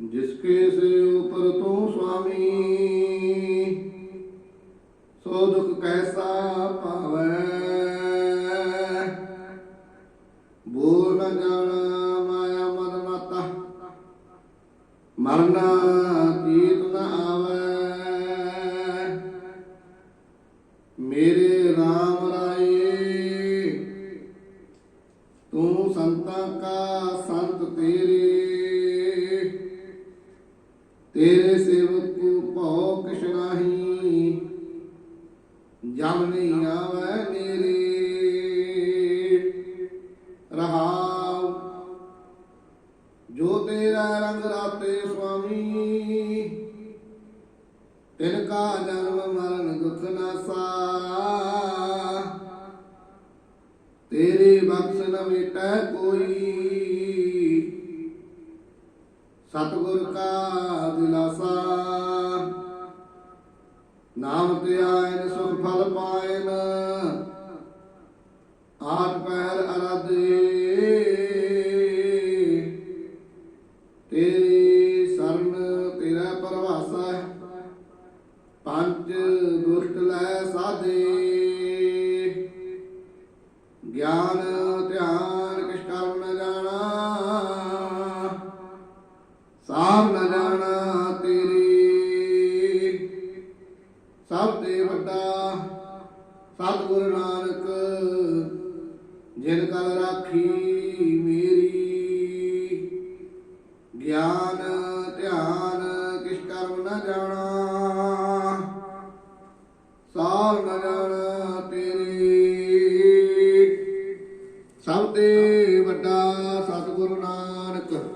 ਜਿਸਕੇ ਸੇ ਉਪਰ ਤੂੰ ਸੁਆਮੀ, ਸੋ ਦੁਖ ਕੈਸਾ ਪਾਵੈ ਬੋਲ ਨ ਜਾਣਾ ਮਾਇਆ ਮਦ ਮਾਤਾ, ਮਰਨਾ ਚੀਤ ਨ ਆਵੈ। ਮੇਰੇ RAM ਰਾਏ, ਤੂੰ ਸੰਤਾਂ ਕਾ ਸੰਤ ਤੇਰੇ ਤੇਰੇ ਸੇਵਕ ਭਉ ਕਿਛ ਨਾਹੀ ਜਮ ਨਹੀਂ ਆਵੈ ਮੇਰੇ। ਰਹਾਉ, ਜੋ ਤੇਰਾ ਰੰਗ ਰਾਤੇ ਸੁਆਮੀ, ਤਿਨ ਕਾ ਜਨਮ ਮਰਨ ਦੁਖ ਨਾਸਾ ਤੇਰੇ ਬਖਸ਼ ਨ ਮਿਟੈ ਕੋਈ। ਸਤਿਗੁਰ ਕਾ ਦਿਲਾਸਾ। ਨਾਮ ਤੇ ਸੁਖ ਫਲ ਪਾਇਨ। ਆਠ ਪੈਰ ਅਰਾਧੇ ਸਾਰ ਨ ਜਾਣਾ ਤੇਰੀ। ਸਭ ਤੇ ਵੱਡਾ ਸਤਿਗੁਰ ਨਾਨਕ, ਜਿਨ ਕਲ ਰਾਖੀ ਮੇਰੀ। ਗਿਆਨ, ਧਿਆਨ, ਕਿਛ ਕਰਮ ਨ ਜਾਣਾ। ਸਾਰ ਨ ਜਾਣਾ ਤੇਰੀ। ਸਭ ਤੇ ਵੱਡਾ ਸਤਿਗੁਰੂ ਨਾਨਕ